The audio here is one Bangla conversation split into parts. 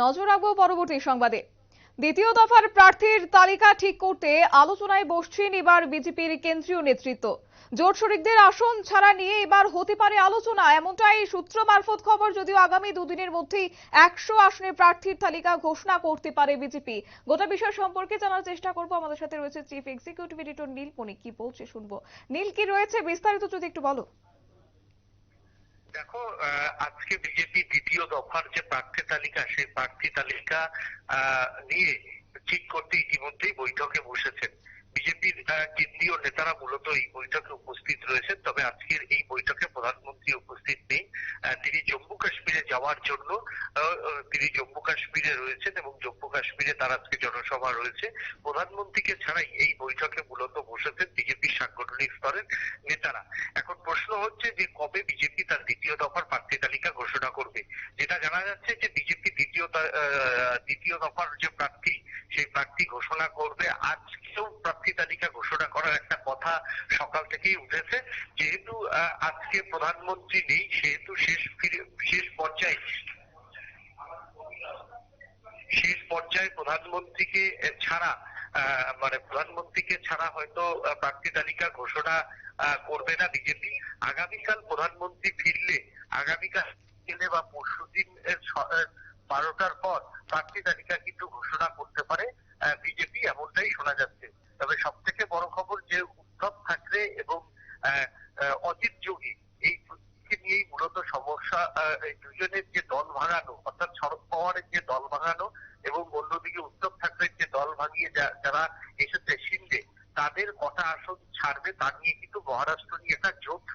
নজর রাখব পরবর্তী সংবাদে। দ্বিতীয় দফার প্রার্থীর তালিকা ঠিক করতে আলোচনায় বসছেন এবার বিজেপির কেন্দ্রীয় নেতৃত্ব। জোট শরিকদের আসন ছাড়া নিয়ে এবার হতে পারে আলোচনা, এমনটাই সূত্র মারফত খবর, যদিও আগামী দুদিনের মধ্যেই একশো আসনের প্রার্থীর তালিকা ঘোষণা করতে পারে বিজেপি। গোটা বিষয় সম্পর্কে জানার চেষ্টা করব। আমাদের সাথে রয়েছে chief executive editor Neel Moni কি বলছে শুনব? নীল, কি রয়েছে বিস্তারিত যদি একটু বলো। দেখো আজকে বিজেপি দ্বিতীয় দফার যে প্রার্থী তালিকা, সেই প্রার্থী তালিকা নিয়ে ঠিক করতে ইতিমধ্যেই বৈঠকে বসেছেন। বিজেপির কেন্দ্রীয় নেতারা মূলত এই বৈঠকে উপস্থিত রয়েছেন, তবে আজকের এই বৈঠকে প্রধানমন্ত্রী উপস্থিত নেই। তিনি জম্মু কাশ্মীরে যাওয়ার জন্য তিনি জম্মু কাশ্মীরে রয়েছেন এবং জম্মু কাশ্মীরে তার আজকে জনসভা রয়েছে। প্রধানমন্ত্রীকে ছাড়াই এই বৈঠকে মূলত বসেছেন বিজেপির সাংগঠনিক স্তরের নেতারা। এখন প্রশ্ন হচ্ছে যে কবে বিজেপি তার দ্বিতীয় দফার প্রার্থী তালিকা ঘোষণা করবে? যেটা জানা যাচ্ছে যে বিজেপি দ্বিতীয় দফার যে প্রার্থী সেই প্রার্থী ঘোষণা করবে। আজকেও প্রার্থী তালিকা ঘোষণা করার একটা কথা সকাল থেকেই উঠেছে। যেহেতু আজকে প্রধানমন্ত্রী নেই সেহেতু শেষ শেষ পর্যায়ে শেষ পর্যায়ে প্রধানমন্ত্রীকে ছাড়া মানে প্রধানমন্ত্রীকে ছাড়া হয়তো প্রার্থী তালিকা ঘোষণা করবে না বিজেপি। আগামীকাল প্রধানমন্ত্রী ফিরলে আগামীকাল দিনে বা স- আহ, বারোটার পর প্রার্থী তালিকা কিন্তু ঘোষণা করতে পারে বিজেপি এমনটাই শোনা যাচ্ছে। তবে সব থেকে বড় খবর যে উদ্ধব ঠাকরে এবং অজিত যোগী, এই নিয়েই মূলত সমস্যা দুজনের যে দল ভাঙানো, অর্থাৎ শরদ পাওয়ারের যে দল ভাঙানো এবং অন্যদিকে উদ্ধব ঠাকরের যে দল ভাঙিয়ে যারা এসেছে শিন্দে, তাদের কটা আসন ছাড়বে তা নিয়ে কিন্তু মহারাষ্ট্র নিয়ে একটা জোট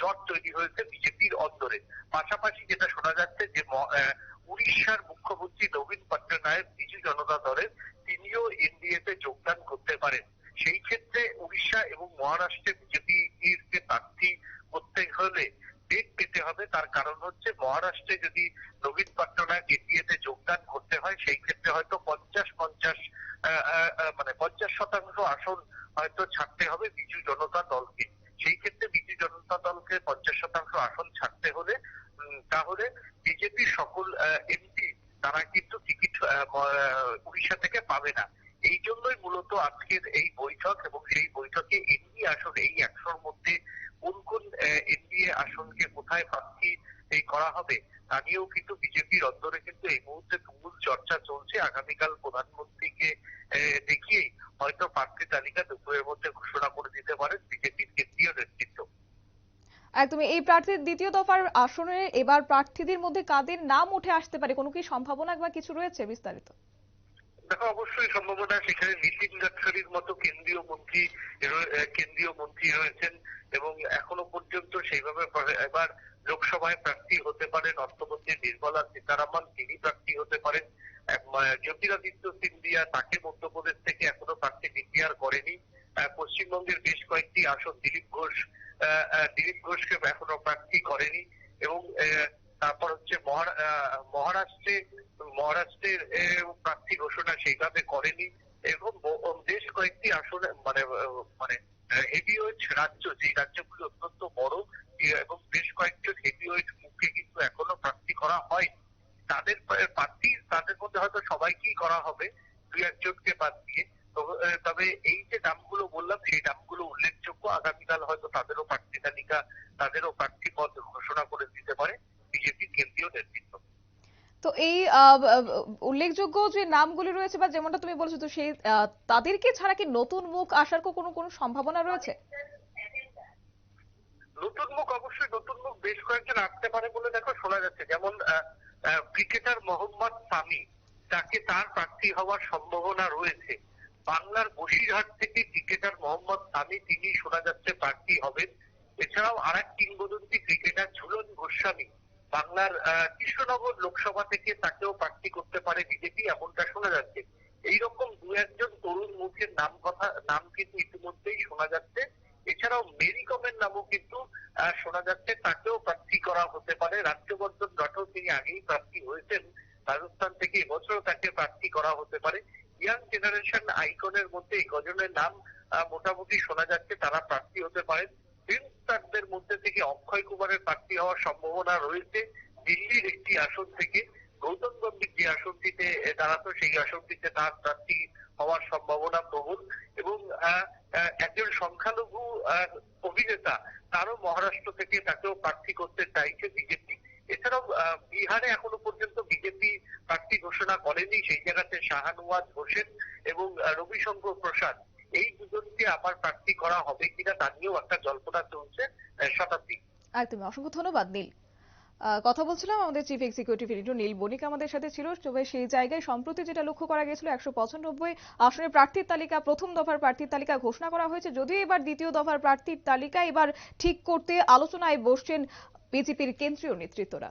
জট তৈরি হয়েছে বিজেপির অন্তরে পাশাপাশি যেটা শোনা যাচ্ছে যে উড়িষ্যার মুখ্যমন্ত্রী নবীন পট্টনায়ক, বিজু জনতা দলের তিনিও এনডিএ তে যোগদান করতে পারেন। সেই ক্ষেত্রে উড়িষ্যা এবং মহারাষ্ট্রে বিজেপির যে প্রার্থী করতে হলে ডেট পেতে হবে। তার কারণ হচ্ছে, মহারাষ্ট্রে যদি নবীন পট্টনায়ক এনডিএ তে যোগদান করতে হয়, সেই ক্ষেত্রে হয়তো পঞ্চাশ পঞ্চাশ মানে পঞ্চাশ শতাংশ আসন হয়তো ছাড়তে হবে বিজু জনতা দলকে সেই ক্ষেত্রে বিজু জনতা দলকে পঞ্চাশ শতাংশ আসন ছাড়তে হলে উম, তাহলে বিজেপির সকল এমপি তারা কিন্তু টিকিট আহ, ম- আহ, উড়িষ্যা থেকে পাবে না এই জন্যই মূলত আজকের এই বৈঠক এবং সেই বৈঠকে এনডিএ আসন এই একশোর মধ্যে কোন কোন এনডিএ আসনকে কোথায় প্রার্থী এই করা হবে তা নিয়েও কিন্তু বিজেপির অন্তরে কিন্তু এই মুহূর্তে তুমুল চর্চা চলছে। আগামীকাল প্রধানমন্ত্রীকে দেখিয়েই হয়তো প্রার্থী তালিকা দুপুরের মধ্যে ঘোষণা করে দিতে পারেন বিজেপির কেন্দ্রীয় নেতৃত্ব। একদমই। এই প্রার্থীর দ্বিতীয় দফার আসনে এবার প্রার্থীদের মধ্যে কাদের নাম উঠে আসতে পারে, কোনো কি সম্ভাবনা বা কিছু রয়েছে বিস্তারিত? দেখো অবশ্যই সম্ভাবনা সেখানে নীতিন গাডকারির মতো কেন্দ্রীয় মন্ত্রী কেন্দ্রীয় মন্ত্রী রয়েছেন এবং এখনও পর্যন্ত সেইভাবে এবার লোকসভায় প্রার্থী হতে পারেন অর্থমন্ত্রী নির্মলা সীতারামন। তিনি প্রার্থী হতে পারেন জ্যোতিরাদিত্য সিন্ধিয়া। তাকে মধ্যপ্রদেশ থেকে এখনও প্রার্থী ডিক্লেয়ার করেনি। পশ্চিমবঙ্গের বেশ কয়েকটি আসন দিলীপ ঘোষ দিলীপ ঘোষকে এখনও প্রার্থী করেনি এবং তারপর হচ্ছে মহারাষ্ট্রে মহারাষ্ট্রের প্রার্থী ঘোষণা সেইভাবে করেনি এবং বেশ কয়েকটি আসনে মানে মানে হেভিওয়েট রাজ্য যে রাজ্যগুলি অত্যন্ত বড় এবং বেশ কয়েকজন হেভিওয়েট মুখে কিন্তু এখনও প্রার্থী করা হয় তাদের প্রার্থী, তাদের মধ্যে হয়তো সবাইকেই করা হবে, দু একজনকে বাদ দিয়ে। তবে এই যে নামগুলো বললাম, সেই নামগুলো উল্লেখযোগ্য। আগামীকাল হয়তো তাদেরও প্রার্থী তালিকা, তাদেরও প্রার্থী পদ ঘোষণা করে দিতে পারে বিজেপির কেন্দ্রীয় নেতৃত্ব। তো এই উল্লেখযোগ্য যে নামগুলি রয়েছে বা যেমনটা তুমি বলেছ, তো সেই তাদেরকে ছাড়া কি নতুন মুখ আসার কোনো কোনো সম্ভাবনা রয়েছে? নতুন মুখ, অবশ্যই নতুন মুখ বেশ কয়েকজন আসতে পারে বলে দেখো শোনা যাচ্ছে। যেমন ক্রিকেটার মোহাম্মদ সামি তাকে তার প্রার্থী হওয়ার সম্ভাবনা রয়েছে। বাংলার বসিরহাট থেকে ক্রিকেটার মোহাম্মদ সামি, তিনি শোনা যাচ্ছে প্রার্থী হবেন। এছাড়াও আর এক কিংবদন্তি ক্রিকেটার ঝুলন গোস্বামী বাংলার কৃষ্ণনগর লোকসভা থেকে তাকেও প্রার্থী করতে পারে বিজেপি, এমনটা শোনা যাচ্ছে। এইরকম দু একজন তরুণ মুখের নাম কথা, নাম কিন্তু ইতিমধ্যেই শোনা যাচ্ছে। এছাড়াও মেরি কমের নামও কিন্তু শোনা যাচ্ছে। তাকেও প্রার্থী করা হতে পারে। রাজ্যবর্ধন রাঠোর তিনি আগেই প্রার্থী হয়েছেন। রাজস্থান থেকে এবছরও তাকে প্রার্থী করা হতে পারে। ইয়াং জেনারেশন আইকনের মধ্যে কজনের নাম মোটামুটি শোনা যাচ্ছে। তারা প্রার্থী হতে পারেন। ফিল্ম মধ্যে থেকে অক্ষয় কুমারের প্রার্থী হওয়ার সম্ভাবনা রয়েছে। দিল্লির একটি আসন থেকে গৌতম গম্ভীর যে আসনটিতে দাঁড়াতো, সেই আসনটিতে তার প্রার্থী হওয়ার সম্ভাবনা প্রবল এবং একজন সংখ্যালঘু অভিনেতা, তারও মহারাষ্ট্র থেকে তাকেও প্রার্থী করতে চাইছে বিজেপি। এছাড়াও বিহারে এখনও পর্যন্ত বিজেপি প্রার্থী ঘোষণা করেনি। সেই জায়গাতে শাহানওয়াজ হোসেন এবং রবিশঙ্কর প্রসাদ এই দুজনকে আবার প্রার্থী করা হবে কিনা তা নিয়েও একটা জল্পনা চলছে শতাব্দী। একদমই অসংখ্য ধন্যবাদ, নীল। কথা বলছিলাম আমাদের chief executive editor Neel Banik আমাদের সাথে ছিল, তবে সেই জায়গায় সম্প্রতি যেটা লক্ষ্য করা গেছিল, একশো পঁচানব্বই আসনের প্রার্থীর তালিকা, প্রথম দফার প্রার্থীর তালিকা ঘোষণা করা হয়েছে। যদিও এবার দ্বিতীয় দফার প্রার্থীর তালিকা এবার ঠিক করতে আলোচনায় বসছেন বিজেপির কেন্দ্রীয় নেতৃত্বরা।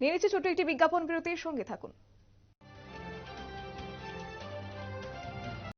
নিয়ে নিচ্ছে ছোট্ট একটি বিজ্ঞাপন বিরতির সঙ্গে থাকুন।